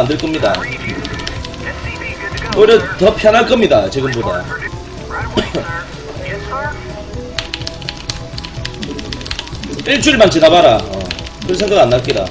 안 될 겁니다. 오히려 더 편할 겁니다. 지금보다. 일주일만 지나봐라. 어. 그런 생각 안 날 기라.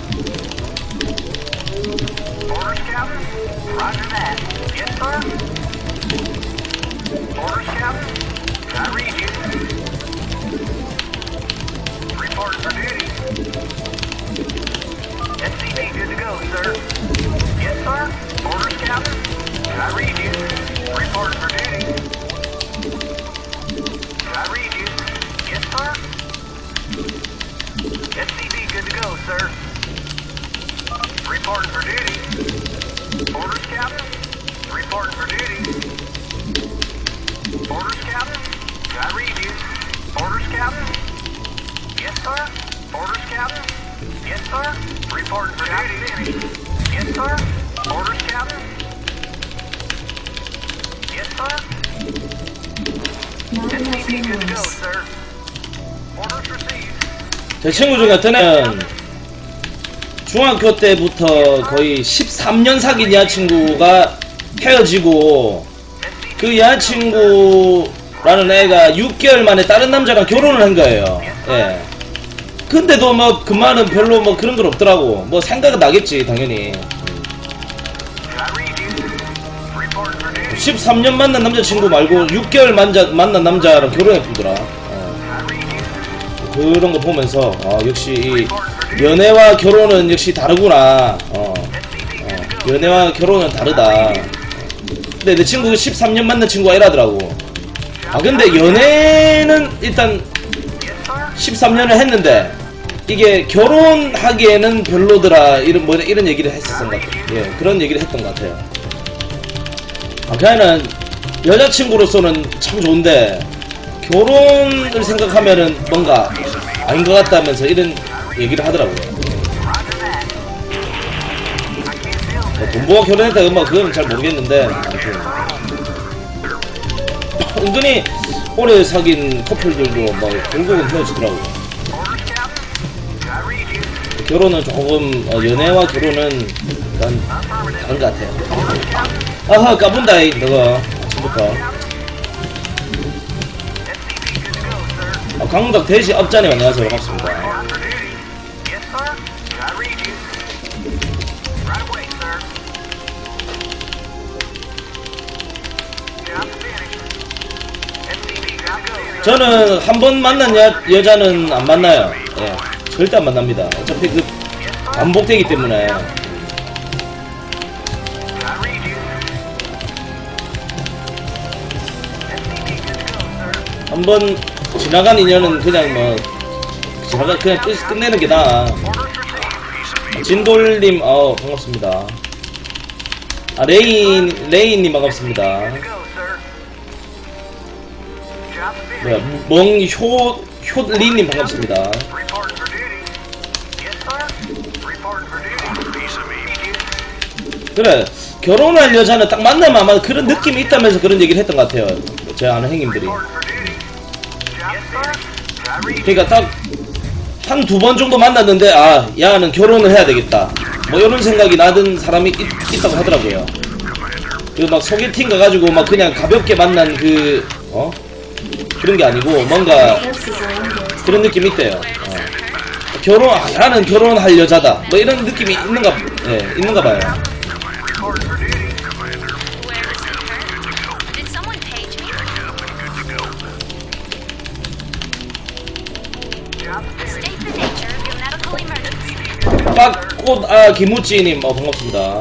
Sir. Reporting for duty. Yes, sir. Orders, Captain. Yes, sir. SCV good to go, sir. Orders received. 제 친구 중에 어떤 중학교 때부터 거의 13년 사귄 여자친구가 헤어지고 그 여자친구라는 애가 6개월 만에 다른 남자랑 결혼을 한 거예요. 예. 근데도 뭐 그 말은 별로 뭐 그런 건 없더라고. 뭐 생각은 나겠지, 당연히. I read you. Reporting for duty. 13년 만난 남자친구 말고 6개월 만자, 만난 남자랑 결혼했더라. 어. 그런 거 보면서 아, 역시 이 연애와 결혼은 역시 다르구나. 어. 어. 연애와 결혼은 다르다. 근데 내 친구가 13년 만난 친구가 이러더라고. 아 근데 연애는 일단 Yes, sir. 13년을 했는데 이게 결혼하기에는 별로더라 이런 뭐 이런 얘기를 했었던 것 같아요. 예, 그런 얘기를 했던 것 같아요. 아 그냥 여자친구로서는 참 좋은데 결혼을 생각하면은 뭔가 아닌 것 같다면서 이런 얘기를 하더라고요. Feel 뭐 돈보가 결혼했다 뭐 그건 잘 모르겠는데 아무튼 은근히 오래 사귄 커플들도 뭐 결국은 헤어지더라고 Orders, 결혼은 조금 어, 연애와 결혼은 Affirmative. 다른 것 같아요. 아하 까분다 이 너가 sir. 아, 강문덕 대시 업자님 안녕하세요 반갑습니다. 저는 한 번 만난 여, 여자는 안 만나요 예, 절대 안 만납니다 어차피 그. 반복되기 때문에. 한 번 지나간 인연은 그냥 뭐 지나가 그냥 끝, 끝내는 게 나아. 진돌님 어 반갑습니다 아 레인 레인님 반갑습니다 뭐야 finished. 멍효 효리님 반갑습니다 그래 결혼할 여자는 딱 만나면 아마 그런 느낌이 있다면서 그런 얘기를 했던 것 같아요 제 아는 read 그러니까 딱 한 두 번 정도 만났는데 아 야는 결혼을 해야 되겠다 뭐 이런 생각이 나던 사람이 있, 있다고 하더라고요 그 막 소개팅 가가지고 막 그냥 가볍게 만난 그 어? 그런 게 아니고 뭔가 그런 느낌이 있대요 어. 결혼 아, 야는 결혼할 여자다 뭐 이런 느낌이 있는가 예 있는가 봐요 Reporting for duty. Where is the hurt? Did someone page me? Job finished. State the nature of your medical emergency. 빠꽃 아 김우찌님 어 반갑습니다.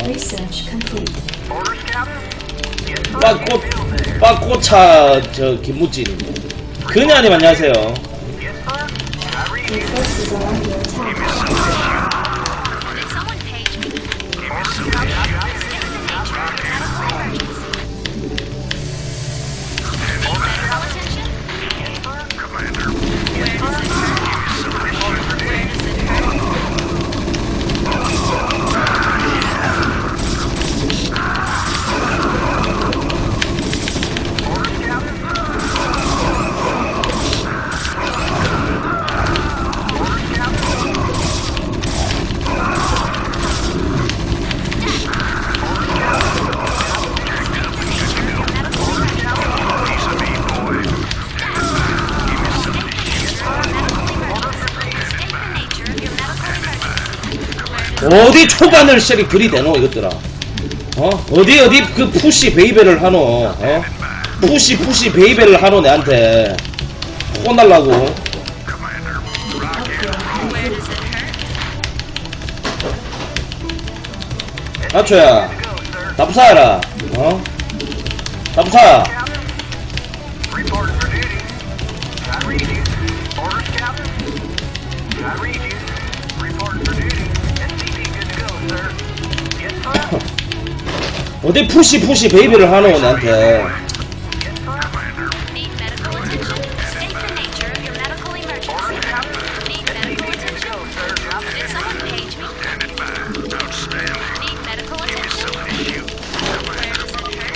빠꽃 빠꽃차 저 김우찌님 그녀님 안녕하세요. 你可以试着别人唱 어디 초반을 쉐리 들이대노 이것들아 어? 어디 어디 그 푸시 베이베를 하노 어? 푸시 푸시 베이베를 하노 내한테 혼날라고? 나초야 답사해라 어? 답사 어디 푸시 푸시 베이베를 하노 attention?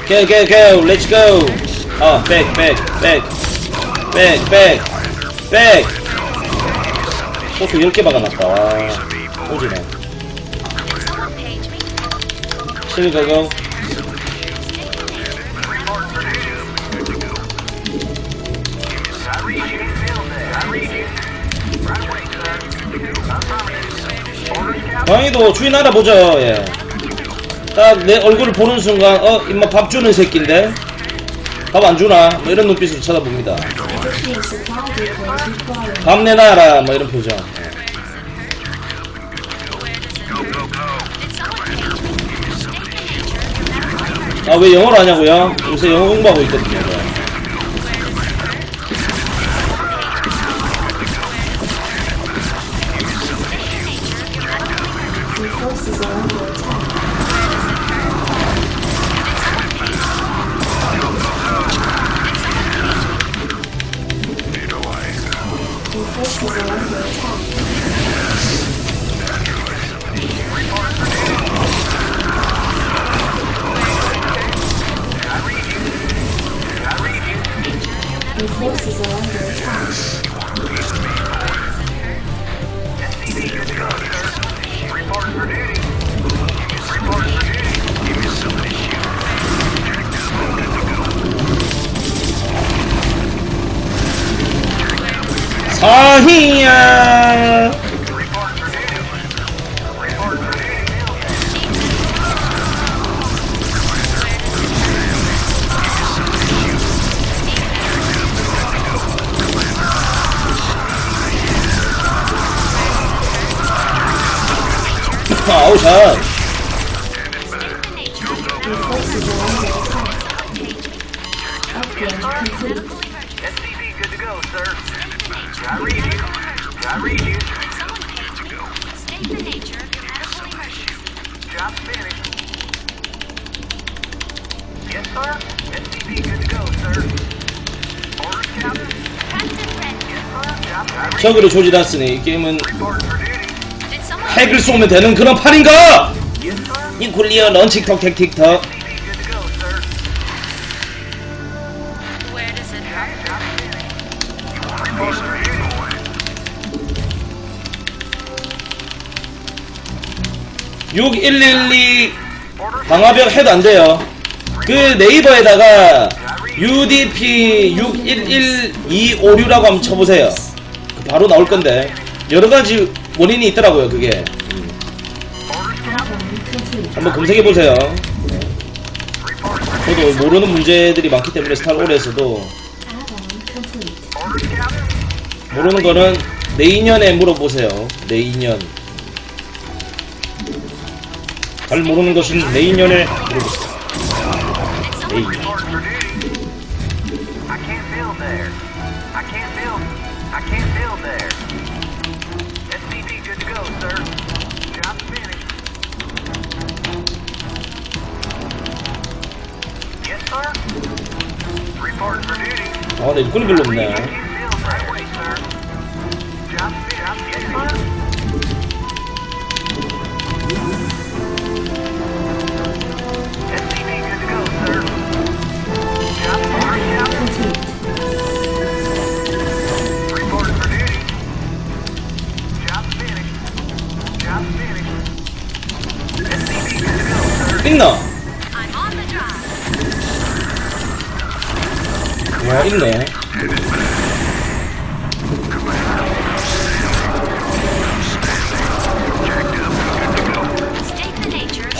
go, go go let's go 어 back back back back back back 소스 10개 박아놨다 와 오지네? 실가고 강희도 주인 알아보죠 예. 딱 내 얼굴을 보는 순간 어 임마 밥 주는 새끼인데 밥 안 주나 뭐 이런 눈빛으로 쳐다봅니다. 밥 내놔라 뭐 이런 표정 아 왜 영어를 하냐고요? 요새 영어 공부하고 있거든요 Oh, yeah. Complete. medical emergency. SCP good to go, sir. I read you. I read you. Did someone page me? State the nature of your medical emergency. Job finished. Yes, sir. SCP good to go, sir. Orders, Captain. Practice ready. Yes, sir. Job I read 저그를 조질았으니 이 게임은 Reporting for duty. 핵을 쏘면 되는 그런 판인가? 니콜리어 런칭턱 택틱턱 SCP good to go, sir. Where does it hurt? Job finished. Reporting for duty. 육112 Orders. 방화벽 해도 안 돼요. 그 네이버에다가 UDP 611256라고 한번 쳐보세요. 그 바로 나올 건데 여러 가지 원인이 있더라고요. 그게. 한번 검색해 보세요. Reporting for 저도 모르는 문제들이 많기 때문에 Captain. 모르는 거는 내인년에 물어보세요. 내인년. 잘 모르는 것은 내인년에 물어보세요. Did someone Hey. 아, 네, 일꾼이 별로 없네.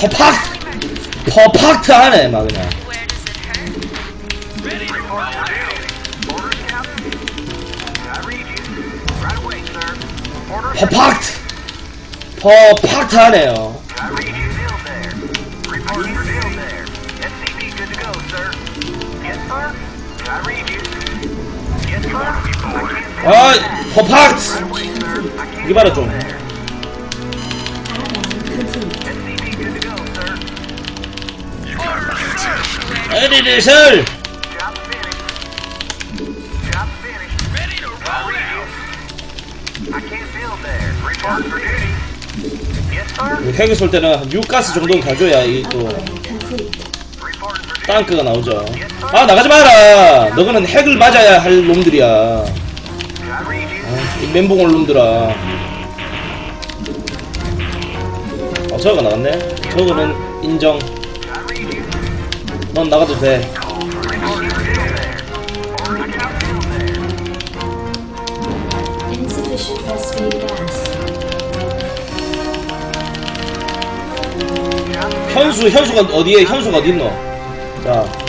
퍼팍트 퍼팍트 하네 막 그냥. 퍼팍트 퍼팍트 하네요 there. Reporting for field there. Sir. 핵을 쏠 때는 6가스 정도는 가져야 이또. 땅크가 나오죠 아 나가지 마라 너거는 핵을 맞아야 할 놈들이야. 아, 이 멘붕 올 놈들아 어 저거가 나갔네 저거는 인정. 넌 나가도 돼. 현수 현수가 어디에 현수가 어디 있노 자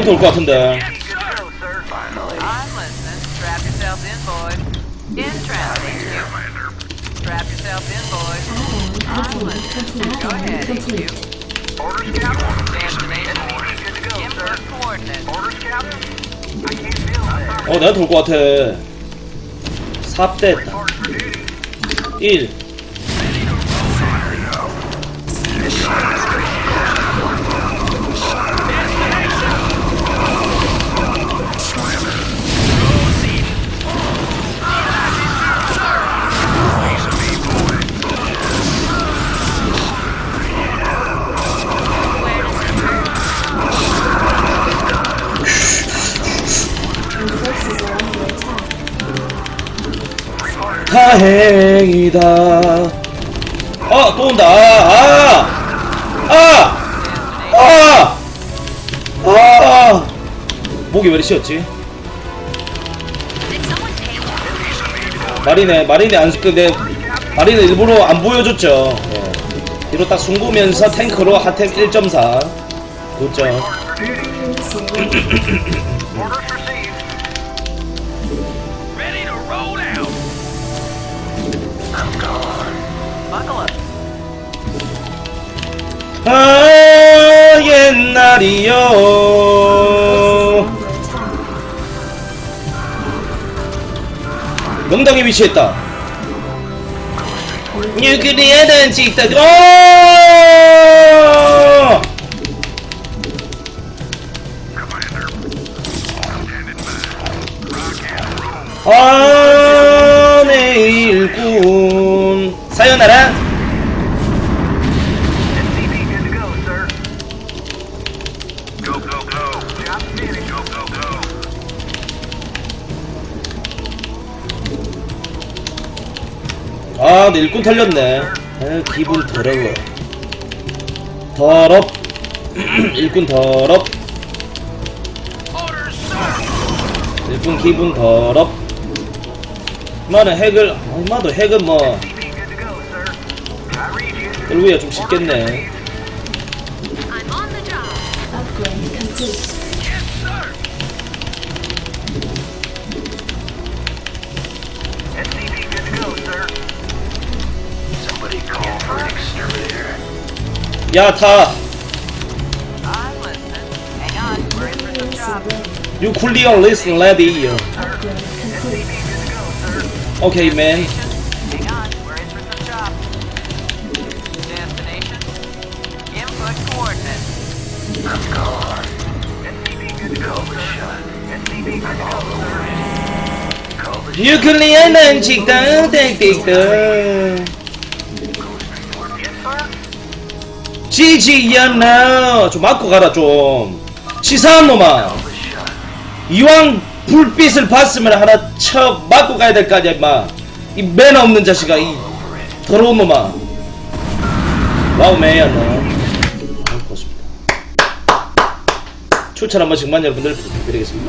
나한테 올것 같은데. 어 나한테 올것 같아 4대 Reporting for duty. 1 다행이다 어또 온다 아아아 아 아! 아! 목이 왜 이리 me? 마린에 마린에 안 근데 마린에 일부러 안 보여줬죠 예. 뒤로 딱 숨으면서 탱크로 하템 1.4 9점 아 옛날이요. 명당에 위치했다. 뉴클리어는 찍다 어! 아, 아, 내 일꾼 털렸네. 아, 기분 더러워. 더럽. 일꾼 더럽. 일꾼 기분 더럽. 엄마는 핵을, 엄마도 핵은 뭐. 끌고야 좀 쉽겠네. Ready. You clear list ready. Okay, man. Hang on. We're in for some sir. 지지야, 나. 좀 맞고 가라, 좀. 치사한 놈아 이왕 불빛을 봤으면 하나 쳐 맞고 가야 될 거 아니야 임마 이 매너 없는 자식아 이 더러운 놈아 와우 매야 너 고맙습니다 출처 한 번씩만 여러분들 부탁드리겠습니다